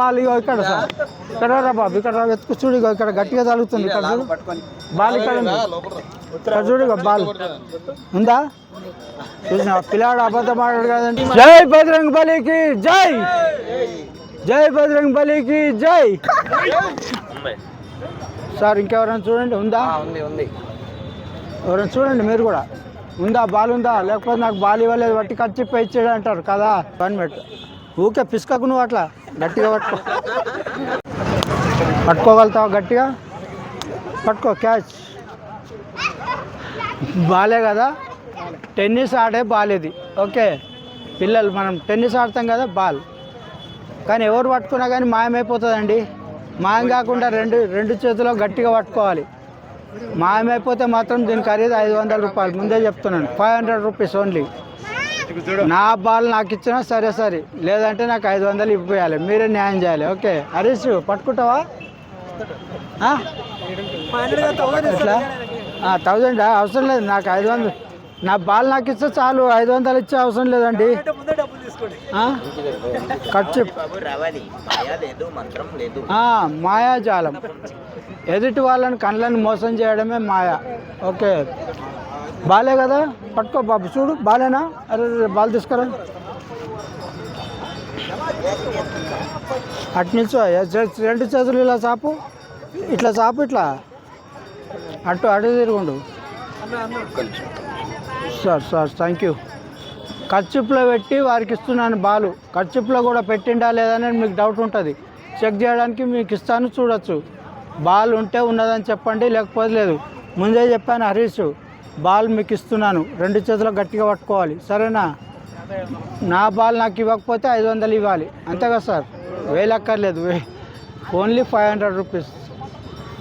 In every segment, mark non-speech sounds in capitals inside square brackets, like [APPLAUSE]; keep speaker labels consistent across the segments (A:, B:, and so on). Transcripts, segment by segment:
A: Ball ఇగో ఇక్కడ sir. ఇక్కడ రా బాబు ఇక్కడ రా వెతుకు చూడు ఇక్కడ గట్టిగా తగులుతుంది ఇక్కడ చూడు. బాల్ ఇక్కడ ఉంది. ఇక్కడ చూడు బాల్. ఉందా? చూసిన పిల్లాడు అబద్ధం ఆడాడు కదండి జై బజరంగ్ బలికి జై! జై బజరంగ్ బలికి జై! సార్ ఇంకెవరైనా చూడండి ఉందా? ఎవరైనా చూడండి మీరు కూడా. ఉందా? బాల్ ఉందా లేకపోతే నాకు బాల్ ఇవ్వలేదు బట్టి ఖర్చు పై ఇచ్చాడు అంటారు కదా. వన్ మినిట్ ఊకే పిసుకకు నువ్వు అట్లా? గట్టిగా పట్టుకో. పట్టుకోగలుగుతావు గట్టిగా? పట్టుకో క్యాచ్. బాలే కదా? టెన్నిస్ ఆడే బాల్ ఇది ఓకే. పిల్లలు మనం టెన్నిస్ ఆడతాం కదా బాల్. కానీ ఎవరు పట్టుకున్నా కానీ మాయమైపోతుందండి. మాయం కాకుండా రెండు రెండు చేతిలో గట్టిగా పట్టుకోవాలి. మాయమైపోతే మాత్రం దీని ఖరీదు ఐదు వందల రూపాయలు. ముందే చెప్తున్నాను. Five hundred rupees only. నా బాల్ నాకు ఇచ్చినా సరే సరే. లేదంటే నాకు ఐదు వందలు ఇవ్వాలి మీరే న్యాయం చేయాలి. ఓకే. హరీష్ పట్టుకుంటావా? ఎట్లా? థౌజండ్? అవసరం లేదు. నాకు ఐదు వందలు. నా బాల్ నాకు ఇస్తే చాలు. ఐదు వందలు ఇచ్చే అవసరం లేదండి? ఖర్చు
B: రవలి మాయా లేదు మంత్రం లేదు
A: ఆ, మాయాజాలం. ఎదుటి వాళ్ళని కళ్ళని మోసం చేయడమే మాయ. ఓకే. బాలే కదా? పట్టుకో బాబు చూడు బాలేనా? అరే బాల్ తీసుకురా. అటు నిల్చో రెండు చేతులు ఇలా చాపు. ఇట్లా చాపు ఇట్లా. అటు అటు తిరుగుండు. సార్ సార్ థ్యాంక్ యూ ఖర్చుప్లో పెట్టి వారికి ఇస్తున్నాను బాలు. ఖర్చుప్లో కూడా పెట్టిండా లేదని మీకు డౌట్ ఉంటుంది. చెక్ చేయడానికి మీకు ఇస్తాను చూడొచ్చు. బాల్ ఉంటే ఉన్నదని చెప్పండి లేకపోతే లేదు. ముందే చెప్పాను హరీష్. బాల్ మీకు ఇస్తున్నాను. రెండు చేతులు గట్టిగా పట్టుకోవాలి. సరేనా? నా బాల్ నాకు ఇవ్వకపోతే ఐదు వందలు ఇవ్వాలి. అంతే కదా సార్? వేలక్కర్లేదు. వే ఓన్లీ ఫైవ్ హండ్రెడ్ రూపీస్.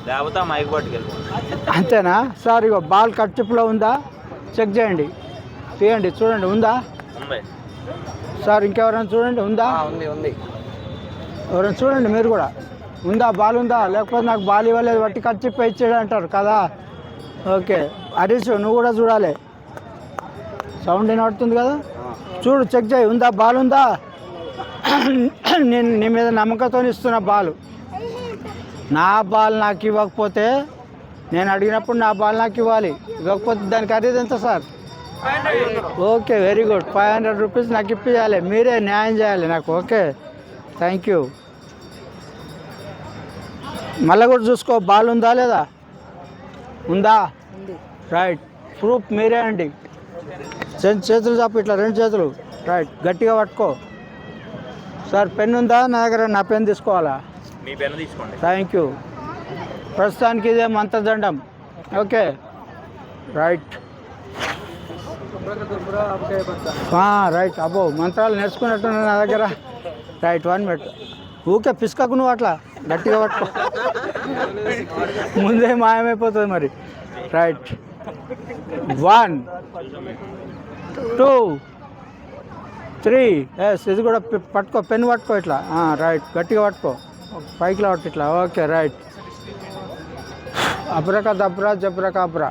B: లేకపోతే మైక్ పట్టుకెళ్ళి
A: అంతేనా? సార్ ఇగో బాల్ ఖర్చుప్లో ఉందా? చెక్ చేయండి. తీయండి. చూడండి. ఉందా? సార్ ఇంకెవరైనా చూడండి. ఉందా?
B: ఉంది ఉంది.
A: ఎవరైనా చూడండి మీరు కూడా. ఉందా? బాల్ ఉందా? లేకపోతే నాకు బాల్ ఇవ్వలేదు. బట్టి ఖర్చు పై ఇచ్చాడు అంటారు కదా? ఓకే. హరీష్ నువ్వు కూడా చూడాలి. సౌండ్ వినబడుతుంది కదా? చూడు చెక్ చేయి. ఉందా? బాల్ ఉందా? [CLEARS THROAT] నేను నీ మీద నమ్మకంతో ఇస్తున్న బాల్. నా బాల్ నాకు ఇవ్వకపోతే నేను అడిగినప్పుడు నా బాల్ నాకు ఇవ్వాలి. ఇవ్వకపోతే దాని ఖరీదు ఎంత sir? Okay very good. Five hundred rupees నాకు ఇప్పించాలి మీరే న్యాయం చేయాలి నాకు ఓకే? Thank you. మళ్ళీ కూడా చూసుకో బాల్ ఉందా లేదా? ఉందా. రైట్ ప్రూఫ్ మీరే అండి. చేతులు చాపు ఇట్లా రెండు చేతులు. రైట్ గట్టిగా పట్టుకో. సార్ పెన్ ఉందా? నా దగ్గర నా పెన్ తీసుకోవాలా?
B: మీ పెన్ను తీసుకోండి.
A: థ్యాంక్ యూ ప్రస్తుతానికి ఇదే మంత్రదండం. ఓకే రైట్ రైట్ అబ్బో మంత్రాలు నేర్చుకున్నట్టున్నా నా దగ్గర. రైట్ వన్ మినిట్ ఊకే పిసుకకు నువ్వు అట్లా? గట్టిగా పట్టుకో. [LAUGHS] ముందే మాయమైపోతుంది మరి. Right one two three yes ఇది కూడా పట్టుకో పెన్ పట్టుకో ఇట్లా. రైట్ గట్టిగా పట్టుకో. పైకి పట్టు ఇట్లా. Okay right. అబ్రక దబ్రా జబ్రక అబ్రా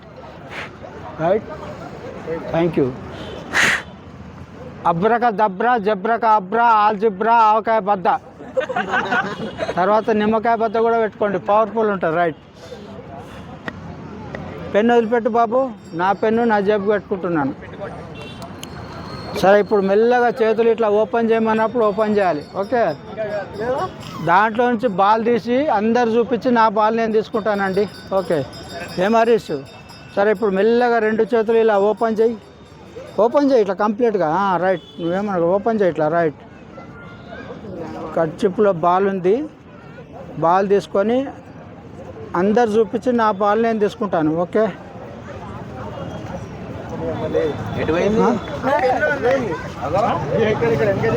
A: రైట్. Thank you. అబ్రక దబ్రా జబ్రక అబ్రా ఆల్జిబ్రా ఆవకాయ బద్ద. తర్వాత నిమ్మకాయ బద్ద కూడా పెట్టుకోండి. పవర్ఫుల్ ఉంటుంది. రైట్. పెన్ను వదిలిపెట్టు బాబు. నా పెన్ను నా జేబు పెట్టుకుంటున్నాను. సరే ఇప్పుడు మెల్లగా చేతులు ఇట్లా ఓపెన్ చేయమన్నప్పుడు ఓపెన్ చేయాలి. ఓకే? దాంట్లో నుంచి బాల్ తీసి అందరు చూపించి నా బాల్ నేను తీసుకుంటానండి. ఓకే? ఏం హరీష్? సరే ఇప్పుడు మెల్లగా రెండు చేతులు ఇలా ఓపెన్ చేయి. ఓపెన్ చేయి ఇట్లా కంప్లీట్గా. రైట్. నువ్వేమన్నా ఓపెన్ చేయి ఇట్లా రైట్. కట్చిప్లో బాల్ ఉంది. బాల్ తీసుకొని అందరు చూపించి నా బాల్ నేను తీసుకుంటాను ఓకే?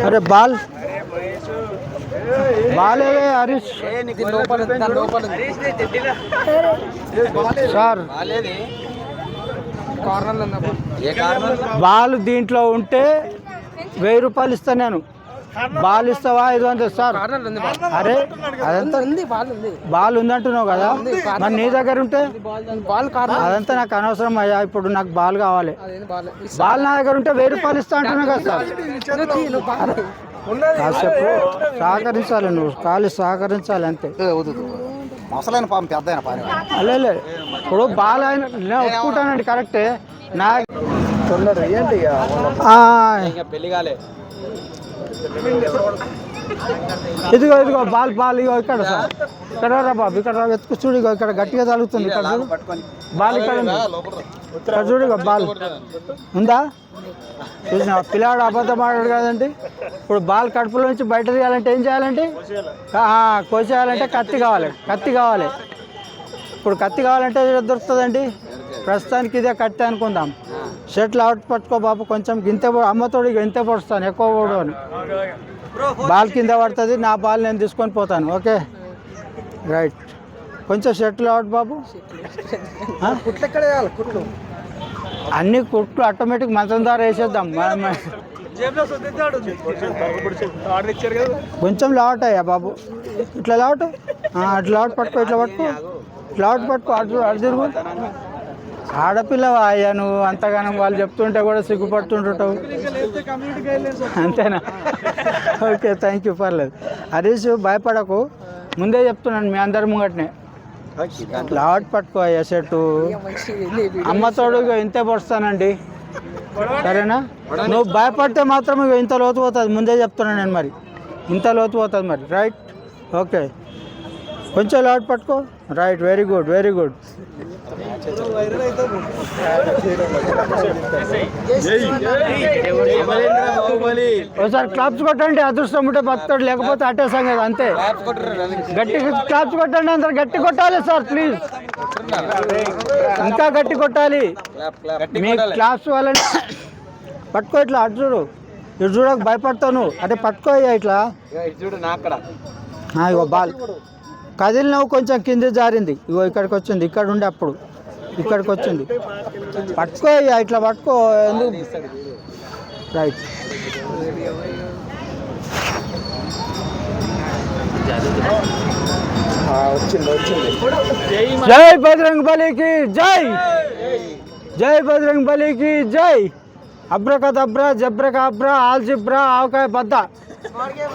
A: అరే ball. Ball Harish. Sir. Ball దీంట్లో ఉంటే వెయ్యి రూపాయలు ఇస్తాను నేను. బాల్ ఇస్తావా ఐదు వందలు సార్? అరే అదంతా బాల్ ఉందంటున్నావు కదా? మరి నీ దగ్గర ఉంటే? అదంతా నాకు అనవసరం అయ్యా ఇప్పుడు నాకు బాల్ కావాలి. బాల్? నా దగ్గర ఉంటే వెయ్యి రూపాయలు ఇస్తా అంటున్నావు కదా సార్? కాసేపు సహకరించాలి నువ్వు కాలు సహకరించాలి అంతే.
C: ముసలైన పాపం పెద్ద
A: అల్లే ఇప్పుడు బాల్ అయిన నేను ఒప్పుకుంటానండి కరెక్టే. నా
C: తొందర
B: పెళ్ళి కాలే.
A: ఇదిగో ఇదిగో బాల్ బాల్ ఇగో ఇక్కడ సార్. ఇక్కడ రా బాబు ఇక్కడ ఎత్తుకు వెతుకు చూడు ఇగో ఇక్కడ గట్టిగా తగులుతుంది ఇక్కడ చూడు. బాల్ ఇక్కడ ఇక్కడ చూడు ఇగో బాల్. ఉందా? చూసిన పిల్లాడు అబద్ధం ఆడాడు కదండి. ఇప్పుడు బాల్ కడుపులో నుంచి బయట తీయాలంటే ఏం చేయాలండి? కోసేయాలంటే కత్తి కావాలి కత్తి కావాలి. ఇప్పుడు కత్తి కావాలంటే దొరుకుతుందండి? ప్రస్తుతానికి ఇదే కత్తి అనుకుందాం. షర్ట్లు అవుట్ పట్టుకో బాబు కొంచెం గింత అమ్మతోడు ఇంత పొడుస్తాను ఎక్కువ పోడు అని. బాల్ కింద పడుతుంది నా బాల్ నేను తీసుకొని పోతాను ఓకే? రైట్. కొంచెం షర్ట్లు అవుట్ బాబు. అన్ని కుట్లు ఆటోమేటిక్ మంచం ద్వారా వేసేద్దాం. కొంచెం లావటాయా బాబు. ఇట్లా లావట? అట్లా లావట్ పట్టుకో ఇట్లా పట్టుకో. ఇట్లా లావట్ పట్టుకో అటు అటు తిరుగు. ఆడపిల్లవా అయ్యా నువ్వు అంతగానం వాళ్ళు చెప్తుంటే కూడా సిగ్గుపడుతుంటుంటావు అంతేనా? ఓకే థ్యాంక్ యూ పర్లేదు. హరీష్ భయపడకు. ముందే చెప్తున్నాను మీ అందరి ముంగటనే. లావట్ పట్టుకో అయ్యా చెట్టు. అమ్మతోడు ఇక ఇంతే పొడుస్తానండి. సరేనా? నువ్వు భయపడితే మాత్రం ఇంత లోతు పోతుంది. ముందే చెప్తున్నాను నేను మరి. ఇంత లోతు పోతుంది మరి. రైట్? ఓకే. కొంచెం లాట్ పట్టుకో. Right very good very good ఒకసారి క్లాప్స్ కొట్టండి అదృష్టం ఉంటే బతాడు లేకపోతే అట్టే సంగతి అంతే. గట్టి క్లాప్స్ కొట్టండి అందరు గట్టి కొట్టాలి సార్ ప్లీజ్ ఇంకా గట్టి కొట్టాలి. మీ క్లాస్ వాళ్ళని పట్టుకో ఇట్లా అటు చూడు. ఇటు చూడక భయపడతావు నువ్వు అంటే పట్టుకో ఇక ఇట్లా. ఇగో బాల్. కదిలినవు కొంచెం కింద జారింది. ఇగో ఇక్కడికి వచ్చింది. ఇక్కడ ఉండే అప్పుడు. ఇక్కడికి వచ్చింది. పట్టుకో ఇక ఇట్లా పట్టుకో. ఎందుకు? రైట్. జై బజరంగ్ బలికి జై! జై బజరంగ్ బలికి జై! అబ్రకదబ్రా జబ్రకాబ్రా ఆల్జిబ్రా ఆవకాయ బద్ద.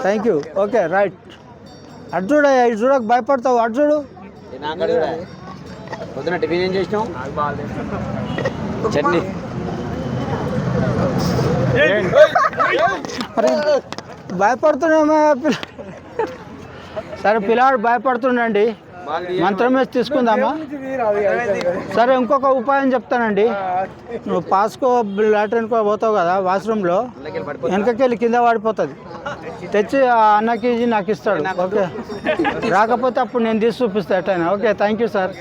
A: థ్యాంక్ యూ ఓకే రైట్ అటు చూడ ఇటు చూడక భయపడతావు. అటు చూడు.
B: చూడ పొద్దున టిఫిన్ ఏం చేసినావు? చట్నీ.
A: భయపడుతున్నామా సరే పిల్లాడు భయపడుతుండండి. మంత్రం వేసి తీసుకుందామా? సరే ఇంకొక ఉపాయం చెప్తానండి. నువ్వు పాస్కో లాట్రిన్కో పోతావు కదా వాష్రూమ్లో వెనకకెళ్ళి కింద పడిపోతుంది తెచ్చి ఆ అన్నకి ఇది నాకు ఇస్తాడు. ఓకే. రాకపోతే అప్పుడు నేను తీసి చూపిస్తా ఎట్టయినా ఓకే థ్యాంక్ యూ సార్.